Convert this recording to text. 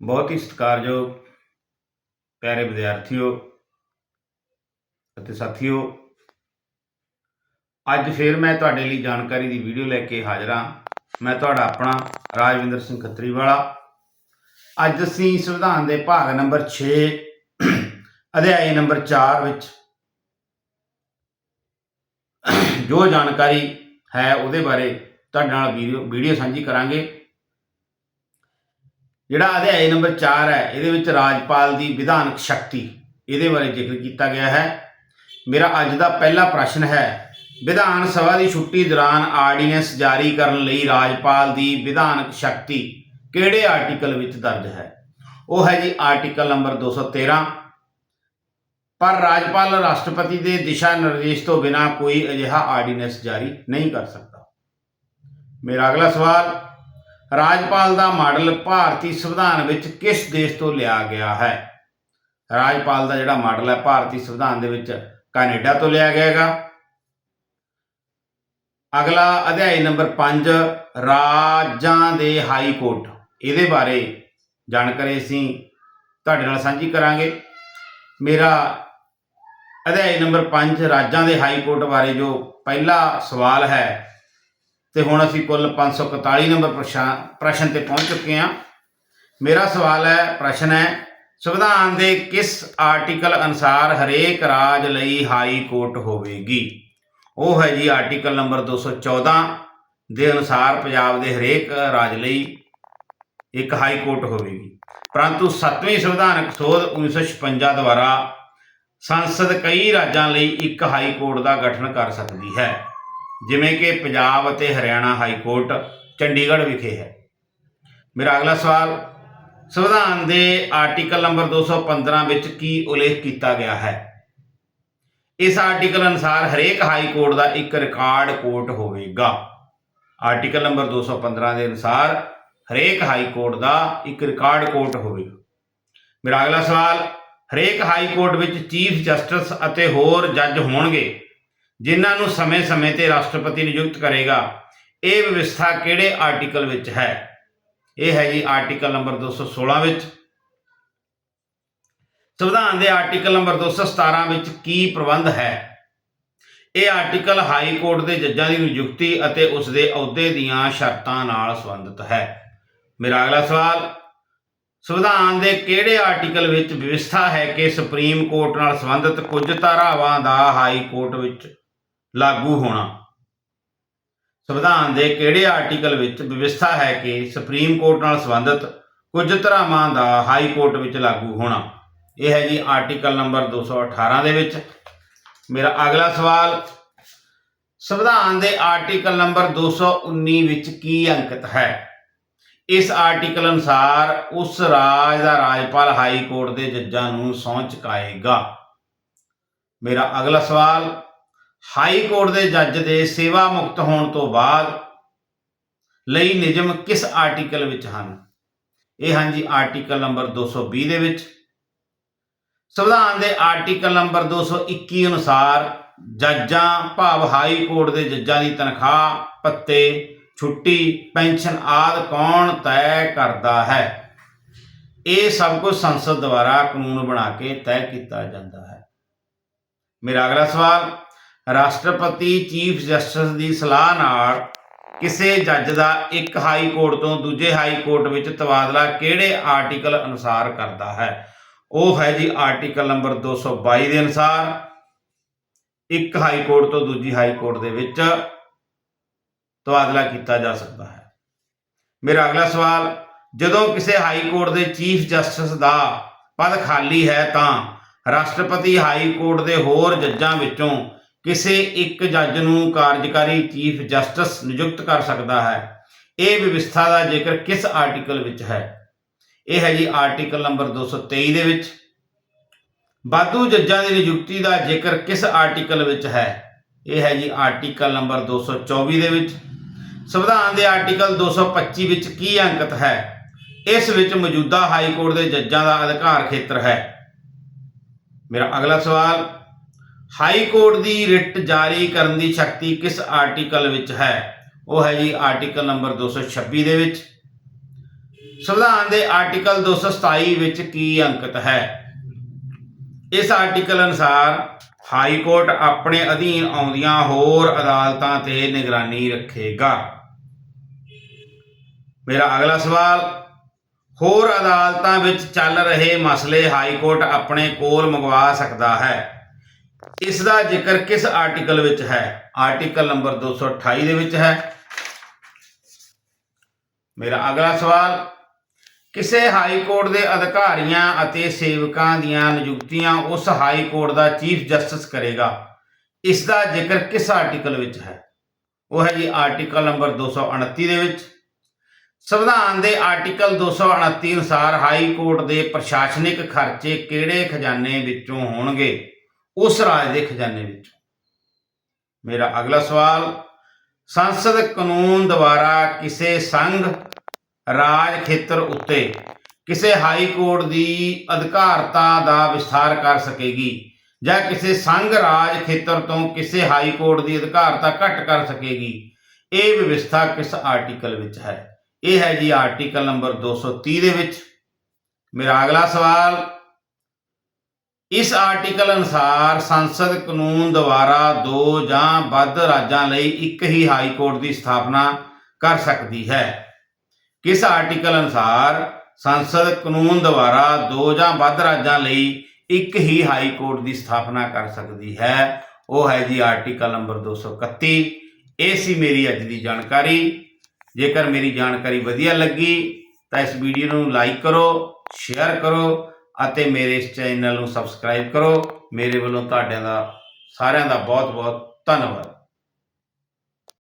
ਬਹੁਤ ਹੀ ਸਤਿਕਾਰਯੋਗ, ਪਿਆਰੇ ਵਿਦਿਆਰਥੀਓ ਅਤੇ ਸਾਥੀਓ, ਅੱਜ ਫਿਰ ਮੈਂ ਤੁਹਾਡੇ ਲਈ ਜਾਣਕਾਰੀ ਦੀ ਵੀਡੀਓ ਲੈ ਕੇ ਹਾਜ਼ਰ ਹਾਂ। ਮੈਂ ਤੁਹਾਡਾ ਆਪਣਾ ਰਾਜਵਿੰਦਰ ਸਿੰਘ ਖੱਤਰੀਵਾਲਾ। ਅੱਜ ਅਸੀਂ ਸੰਵਿਧਾਨ ਦੇ ਭਾਗ ਨੰਬਰ 6 ਅਧਿਆਇ ਨੰਬਰ 4 ਵਿੱਚ ਜੋ ਜਾਣਕਾਰੀ ਹੈ ਉਹਦੇ ਬਾਰੇ ਤੁਹਾਡੇ ਨਾਲ ਵੀਡੀਓ ਵੀਡੀਓ ਸਾਂਝੀ ਕਰਾਂਗੇ। ਜਿਹੜਾ ਅਧਿਆਇ ਨੰਬਰ 4 ਹੈ, ਇਹਦੇ ਵਿੱਚ ਰਾਜਪਾਲ ਦੀ ਵਿਧਾਨਕ ਸ਼ਕਤੀ, ਇਹਦੇ ਬਾਰੇ ਜ਼ਿਕਰ ਕੀਤਾ ਗਿਆ ਹੈ। ਮੇਰਾ ਅੱਜ ਦਾ ਪਹਿਲਾ ਪ੍ਰਸ਼ਨ ਹੈ, ਵਿਧਾਨ ਸਭਾ ਦੀ ਛੁੱਟੀ ਦੌਰਾਨ ਆਰਡੀਨੈਂਸ ਜਾਰੀ ਕਰਨ ਲਈ ਰਾਜਪਾਲ ਦੀ ਵਿਧਾਨਕ ਸ਼ਕਤੀ ਕਿਹੜੇ ਆਰਟੀਕਲ ਵਿੱਚ ਦਰਜ ਹੈ? ਉਹ ਹੈ ਜੀ ਆਰਟੀਕਲ ਨੰਬਰ 213 ਪਰ ਰਾਜਪਾਲ ਰਾਸ਼ਟਰਪਤੀ ਦੇ ਦਿਸ਼ਾ ਨਿਰਦੇਸ਼ ਤੋਂ ਬਿਨਾਂ ਕੋਈ ਅਜਿਹਾ ਆਰਡੀਨੈਂਸ ਜਾਰੀ ਨਹੀਂ ਕਰ ਸਕਦਾ। ਮੇਰਾ ਅਗਲਾ ਸਵਾਲ ਰਾਜਪਾਲ ਦਾ ਮਾਡਲ ਭਾਰਤੀ ਸੰਵਿਧਾਨ ਵਿੱਚ ਕਿਸ ਦੇਸ਼ ਤੋਂ ਲਿਆ ਗਿਆ ਹੈ? ਰਾਜਪਾਲ ਦਾ ਜਿਹੜਾ ਮਾਡਲ ਹੈ, ਭਾਰਤੀ ਸੰਵਿਧਾਨ ਦੇ ਵਿੱਚ ਕੈਨੇਡਾ ਤੋਂ ਲਿਆ ਗਿਆ ਹੈਗਾ। ਅਗਲਾ ਅਧਿਆਇ ਨੰਬਰ 5 ਰਾਜਾਂ ਦੇ ਹਾਈ ਕੋਰਟ। ਇਹਦੇ ਬਾਰੇ ਜਾਣਕਾਰੀ ਅਸੀਂ ਤੁਹਾਡੇ ਨਾਲ ਸਾਂਝੀ ਕਰਾਂਗੇ। ਮੇਰਾ ਅਧਿਆਇ ਨੰਬਰ 5 ਰਾਜਾਂ ਦੇ ਹਾਈ ਕੋਰਟ ਬਾਰੇ ਜੋ ਪਹਿਲਾ ਸਵਾਲ ਹੈ ਤੇ ਹੁਣ ਅਸੀਂ ਕੁੱਲ 541 ਨੰਬਰ ਪ੍ਰਸ਼ਨ ਪ੍ਰਸ਼ਨ ਤੇ ਪਹੁੰਚ ਚੁੱਕੇ ਹਾਂ। ਮੇਰਾ ਸਵਾਲ ਹੈ, ਪ੍ਰਸ਼ਨ ਹੈ, ਸੰਵਿਧਾਨ ਦੇ ਕਿਸ ਆਰਟੀਕਲ ਅਨੁਸਾਰ ਹਰੇਕ ਰਾਜ ਲਈ ਹਾਈ ਕੋਰਟ ਹੋਵੇਗੀ? ਉਹ ਹੈ ਜੀ ਆਰਟੀਕਲ ਨੰਬਰ 214 ਦੇ ਅਨੁਸਾਰ ਪੰਜਾਬ ਦੇ ਹਰੇਕ ਰਾਜ ਲਈ ਇੱਕ ਹਾਈ ਕੋਰਟ ਹੋਵੇਗੀ। ਪਰੰਤੂ 7ਵੀਂ ਸੰਵਿਧਾਨਕ ਸੋਧ 1956 ਦੁਆਰਾ ਸੰਸਦ ਕਈ ਰਾਜਾਂ ਲਈ ਇੱਕ ਹਾਈ ਕੋਰਟ ਦਾ ਗਠਨ ਕਰ ਸਕਦੀ ਹੈ। ਜਿਵੇਂ ਕਿ ਪੰਜਾਬ ਅਤੇ ਹਰਿਆਣਾ ਹਾਈ ਕੋਰਟ ਚੰਡੀਗੜ੍ਹ ਵਿਖੇ ਹੈ। ਮੇਰਾ ਅਗਲਾ ਸਵਾਲ, ਸੰਵਿਧਾਨ ਦੇ ਆਰਟੀਕਲ ਨੰਬਰ 215 ਵਿੱਚ ਕੀ ਉਲੇਖ ਕੀਤਾ ਗਿਆ ਹੈ? ਇਸ ਆਰਟੀਕਲ ਅਨੁਸਾਰ ਹਰੇਕ ਹਾਈ ਕੋਰਟ ਦਾ ਇੱਕ ਰਿਕਾਰਡ ਕੋਰਟ ਹੋਵੇਗਾ। ਆਰਟੀਕਲ ਨੰਬਰ 215 ਦੇ ਅਨੁਸਾਰ ਹਰੇਕ ਹਾਈ ਕੋਰਟ ਦਾ ਇੱਕ ਰਿਕਾਰਡ ਕੋਰਟ ਹੋਵੇਗਾ। ਮੇਰਾ ਅਗਲਾ ਸਵਾਲ, ਹਰੇਕ ਹਾਈ ਕੋਰਟ ਵਿੱਚ ਚੀਫ ਜਸਟਿਸ ਅਤੇ ਹੋਰ ਜੱਜ ਹੋਣਗੇ? ਜਿਨ੍ਹਾਂ ਨੂੰ ਸਮੇਂ-ਸਮੇਂ ਤੇ ਰਾਸ਼ਟਰਪਤੀ ਨਿਯੁਕਤ ਕਰੇਗਾ, ਇਹ ਵਿਵਸਥਾ ਕਿਹੜੇ ਆਰਟੀਕਲ ਵਿੱਚ ਹੈ? ਇਹ ਹੈ ਜੀ ਆਰਟੀਕਲ ਨੰਬਰ 216 ਵਿੱਚ। ਸੰਵਿਧਾਨ ਦੇ ਆਰਟੀਕਲ ਨੰਬਰ 217 ਵਿੱਚ ਕੀ ਪ੍ਰਬੰਧ ਹੈ? ਇਹ ਆਰਟੀਕਲ ਹਾਈ ਕੋਰਟ ਦੇ ਜੱਜਾਂ ਦੀ ਨਿਯੁਕਤੀ ਅਤੇ ਉਸ ਦੇ ਅਹੁਦੇ ਦੀਆਂ ਸ਼ਰਤਾਂ ਨਾਲ ਸੰਬੰਧਿਤ ਹੈ। ਮੇਰਾ ਅਗਲਾ ਸਵਾਲ, ਸੰਵਿਧਾਨ ਦੇ ਕਿਹੜੇ ਆਰਟੀਕਲ ਵਿੱਚ ਵਿਵਸਥਾ ਹੈ ਕਿ ਸੁਪਰੀਮ ਕੋਰਟ ਨਾਲ ਸੰਬੰਧਿਤ ਕੁਝ ਧਾਰਾਵਾਂ ਦਾ ਹਾਈ ਕੋਰਟ ਵਿੱਚ ਲਾਗੂ ਹੋਣਾ। ਸੰਵਿਧਾਨ ਦੇ ਕਿਹੜੇ ਆਰਟੀਕਲ ਵਿੱਚ ਵਿਵਸਥਾ ਹੈ ਕਿ ਸੁਪਰੀਮ ਕੋਰਟ ਨਾਲ ਸੰਬੰਧਿਤ ਕੁਝ ਧਰਾਵਾਂ ਦਾ ਹਾਈ ਕੋਰਟ ਵਿੱਚ ਲਾਗੂ ਹੋਣਾ? ਇਹ ਹੈ ਜੀ ਆਰਟੀਕਲ ਨੰਬਰ 218 ਦੇ ਵਿੱਚ। ਮੇਰਾ ਅਗਲਾ ਸਵਾਲ, ਸੰਵਿਧਾਨ ਦੇ ਆਰਟੀਕਲ ਨੰਬਰ 219 ਵਿੱਚ ਕੀ ਅੰਕਿਤ ਹੈ? ਇਸ ਆਰਟੀਕਲ ਅਨੁਸਾਰ ਉਸ ਰਾਜ ਦਾ ਰਾਜਪਾਲ ਹਾਈ ਕੋਰਟ ਦੇ ਜੱਜਾਂ ਨੂੰ ਸਹੁੰ ਚੁਕਾਏਗਾ। ਮੇਰਾ ਅਗਲਾ ਸਵਾਲ ਹਾਈ ਕੋਰਟ ਦੇ ਜੱਜ ਦੇ ਸੇਵਾ ਮੁਕਤ ਹੋਣ ਤੋਂ ਬਾਅਦ ਲਈ ਨਿਯਮ ਕਿਸ ਆਰਟੀਕਲ ਵਿੱਚ ਹਨ? ਇਹ ਹਨ ਜੀ ਆਰਟੀਕਲ ਨੰਬਰ 220 ਦੇ ਵਿੱਚ। ਸੰਵਿਧਾਨ ਦੇ ਆਰਟੀਕਲ ਨੰਬਰ 221 ਅਨੁਸਾਰ ਜੱਜਾਂ, ਭਾਵ ਹਾਈ ਕੋਰਟ ਦੇ ਜੱਜਾਂ ਦੀ ਤਨਖਾਹ ਪੱਤੇ ਛੁੱਟੀ, ਪੈਨਸ਼ਨ ਆਦਿ ਕੌਣ ਤੈਅ ਕਰਦਾ ਹੈ? ਇਹ ਸਭ ਕੁਝ ਸੰਸਦ ਦੁਆਰਾ ਕਾਨੂੰਨ ਬਣਾ ਕੇ ਤੈਅ ਕੀਤਾ ਜਾਂਦਾ ਹੈ। ਮੇਰਾ ਅਗਲਾ ਸਵਾਲ ਰਾਸ਼ਟਰਪਤੀ ਚੀਫ ਜਸਟਿਸ ਦੀ ਸਲਾਹ ਨਾਲ ਕਿਸੇ ਜੱਜ ਦਾ ਇੱਕ ਹਾਈ ਕੋਰਟ ਤੋਂ ਦੂਜੇ ਹਾਈ ਕੋਰਟ ਵਿੱਚ ਤਬਾਦਲਾ ਕਿਹੜੇ ਆਰਟੀਕਲ ਅਨੁਸਾਰ ਕਰਦਾ ਹੈ? ਉਹ ਹੈ ਜੀ ਆਰਟੀਕਲ ਨੰਬਰ 222 ਦੇ ਅਨੁਸਾਰ, ਇੱਕ ਹਾਈ ਕੋਰਟ ਤੋਂ ਦੂਜੀ ਹਾਈ ਕੋਰਟ ਦੇ ਵਿੱਚ ਤਬਾਦਲਾ ਕੀਤਾ ਜਾ ਸਕਦਾ ਹੈ। ਮੇਰਾ ਅਗਲਾ ਸਵਾਲ, ਜਦੋਂ ਕਿਸੇ ਹਾਈ ਕੋਰਟ ਦੇ ਚੀਫ ਜਸਟਿਸ ਦਾ ਪਦ ਖਾਲੀ ਹੈ ਤਾਂ ਰਾਸ਼ਟਰਪਤੀ ਹਾਈ ਕੋਰਟ ਦੇ ਹੋਰ ਜੱਜਾਂ ਵਿੱਚੋਂ ਕਿਸੇ ਇੱਕ ਜੱਜ ਨੂੰ ਕਾਰਜਕਾਰੀ ਚੀਫ ਜਸਟਿਸ ਨਿਯੁਕਤ ਕਰ ਸਕਦਾ ਹੈ। ਇਹ ਵਿਵਸਥਾ ਦਾ ਜ਼ਿਕਰ ਕਿਸ ਆਰਟੀਕਲ ਵਿੱਚ ਹੈ? ਇਹ ਹੈ ਜੀ ਆਰਟੀਕਲ ਨੰਬਰ 223 ਦੇ ਵਿੱਚ। ਬਾਦੂ ਜੱਜਾਂ ਦੀ ਨਿਯੁਕਤੀ ਦਾ ਜ਼ਿਕਰ ਕਿਸ ਆਰਟੀਕਲ ਵਿੱਚ ਹੈ? ਇਹ ਹੈ ਜੀ ਆਰਟੀਕਲ ਨੰਬਰ 224 ਦੇ ਵਿੱਚ। ਸੰਵਿਧਾਨ ਦੇ ਆਰਟੀਕਲ 225 ਵਿੱਚ ਕੀ ਅੰਕਿਤ ਹੈ? ਇਸ ਵਿੱਚ ਮੌਜੂਦਾ ਹਾਈ ਕੋਰਟ ਦੇ ਜੱਜਾਂ ਦਾ ਅਧਿਕਾਰ ਖੇਤਰ ਹੈ। ਮੇਰਾ ਅਗਲਾ ਸਵਾਲ ਹਾਈ ਕੋਰਟ ਦੀ ਰਿਟ ਜਾਰੀ ਕਰਨ ਦੀ ਸ਼ਕਤੀ ਕਿਸ ਆਰਟੀਕਲ ਵਿੱਚ ਹੈ? ਉਹ ਹੈ ਜੀ ਆਰਟੀਕਲ ਨੰਬਰ 226 ਦੇ ਵਿੱਚ। ਸੰਵਿਧਾਨ ਦੇ ਆਰਟੀਕਲ 227 ਵਿੱਚ ਕੀ ਅੰਕਿਤ ਹੈ? ਇਸ ਆਰਟੀਕਲ ਅਨੁਸਾਰ ਹਾਈ ਕੋਰਟ ਆਪਣੇ ਅਧੀਨ ਆਉਂਦੀਆਂ ਹੋਰ ਅਦਾਲਤਾਂ ਤੇ ਨਿਗਰਾਨੀ ਰੱਖੇਗਾ। ਮੇਰਾ ਅਗਲਾ ਸਵਾਲ, ਹੋਰ ਅਦਾਲਤਾਂ ਵਿੱਚ ਚੱਲ ਰਹੇ ਮਸਲੇ ਹਾਈ ਕੋਰਟ ਆਪਣੇ ਕੋਲ ਮੰਗਵਾ ਸਕਦਾ ਹੈ? ਇਸ ਦਾ ਜ਼ਿਕਰ ਕਿਸ ਆਰਟੀਕਲ ਵਿੱਚ ਹੈ? ਆਰਟੀਕਲ ਨੰਬਰ 228 ਦੇ ਵਿੱਚ ਹੈ। ਮੇਰਾ ਅਗਲਾ ਸਵਾਲ, ਕਿਸੇ ਹਾਈ ਕੋਰਟ ਦੇ ਅਧਿਕਾਰੀਆਂ ਅਤੇ ਸੇਵਕਾਂ ਦੀਆਂ ਨਿਯੁਕਤੀਆਂ ਉਸ ਹਾਈ ਕੋਰਟ ਦਾ ਚੀਫ ਜਸਟਿਸ ਕਰੇਗਾ? ਇਸ ਦਾ ਜ਼ਿਕਰ ਕਿਸ ਆਰਟੀਕਲ ਵਿੱਚ ਹੈ? ਉਹ ਹੈ ਜੀ ਆਰਟੀਕਲ ਨੰਬਰ 229 ਦੇ ਵਿੱਚ। ਸੰਵਿਧਾਨ ਦੇ ਆਰਟੀਕਲ 229 ਅਨੁਸਾਰ ਹਾਈ ਕੋਰਟ ਦੇ ਪ੍ਰਸ਼ਾਸਨਿਕ ਖਰਚੇ ਕਿਹੜੇ ਖਜ਼ਾਨੇ ਵਿੱਚੋਂ ਹੋਣਗੇ? ਉਸ ਰਾਜ ਦੇ ਖਜ਼ਾਨੇ ਵਿੱਚੋਂ। ਮੇਰਾ ਅਗਲਾ ਸਵਾਲ, ਸੰਸਦ ਕਾਨੂੰਨ ਦੁਆਰਾ ਕਿਸੇ ਸੰਘ ਰਾਜ ਖੇਤਰ ਉੱਤੇ ਕਿਸੇ ਹਾਈ ਕੋਰਟ ਦੀ ਅਧਿਕਾਰਤਾ ਦਾ ਵਿਸਥਾਰ ਕਰ ਸਕੇਗੀ ਜਾਂ ਕਿਸੇ ਸੰਘ ਰਾਜ ਖੇਤਰ ਤੋਂ ਕਿਸੇ ਹਾਈ ਕੋਰਟ ਦੀ ਅਧਿਕਾਰਤਾ ਘੱਟ ਕਰ ਸਕੇਗੀ? ਇਹ ਵਿਵਸਥਾ ਕਿਸ ਆਰਟੀਕਲ ਵਿੱਚ ਹੈ? ਇਹ ਹੈ ਜੀ ਆਰਟੀਕਲ ਨੰਬਰ 230 ਦੇ ਵਿੱਚ। ਮੇਰਾ ਅਗਲਾ ਸਵਾਲ ਇਸ ਆਰਟੀਕਲ ਅਨੁਸਾਰ ਸੰਸਦ ਕਾਨੂੰਨ ਦੁਆਰਾ ਦੋ ਜਾਂ ਵੱਧ ਰਾਜਾਂ ਲਈ ਇੱਕ ਹੀ ਹਾਈ ਕੋਰਟ ਦੀ ਸਥਾਪਨਾ ਕਰ ਸਕਦੀ ਹੈ। ਕਿਸ ਆਰਟੀਕਲ ਅਨੁਸਾਰ ਸੰਸਦ ਕਾਨੂੰਨ ਦੁਆਰਾ ਦੋ ਜਾਂ ਵੱਧ ਰਾਜਾਂ ਲਈ ਇੱਕ ਹੀ ਹਾਈ ਕੋਰਟ ਦੀ ਸਥਾਪਨਾ ਕਰ ਸਕਦੀ ਹੈ? ਉਹ ਹੈ ਜੀ ਆਰਟੀਕਲ ਨੰਬਰ 231 ਇਹ ਸੀ ਮੇਰੀ ਅੱਜ ਦੀ ਜਾਣਕਾਰੀ। ਜੇਕਰ ਮੇਰੀ ਜਾਣਕਾਰੀ ਵਧੀਆ ਲੱਗੀ ਤਾਂ ਇਸ ਵੀਡੀਓ ਨੂੰ ਲਾਈਕ ਕਰੋ, ਸ਼ੇਅਰ ਕਰੋ ਅਤੇ ਮੇਰੇ ਇਸ ਚੈਨਲ ਨੂੰ ਸਬਸਕ੍ਰਾਈਬ ਕਰੋ। ਮੇਰੇ ਵੱਲੋਂ ਤੁਹਾਡਿਆਂ ਦਾ ਸਾਰਿਆਂ ਦਾ ਬਹੁਤ ਬਹੁਤ ਧੰਨਵਾਦ।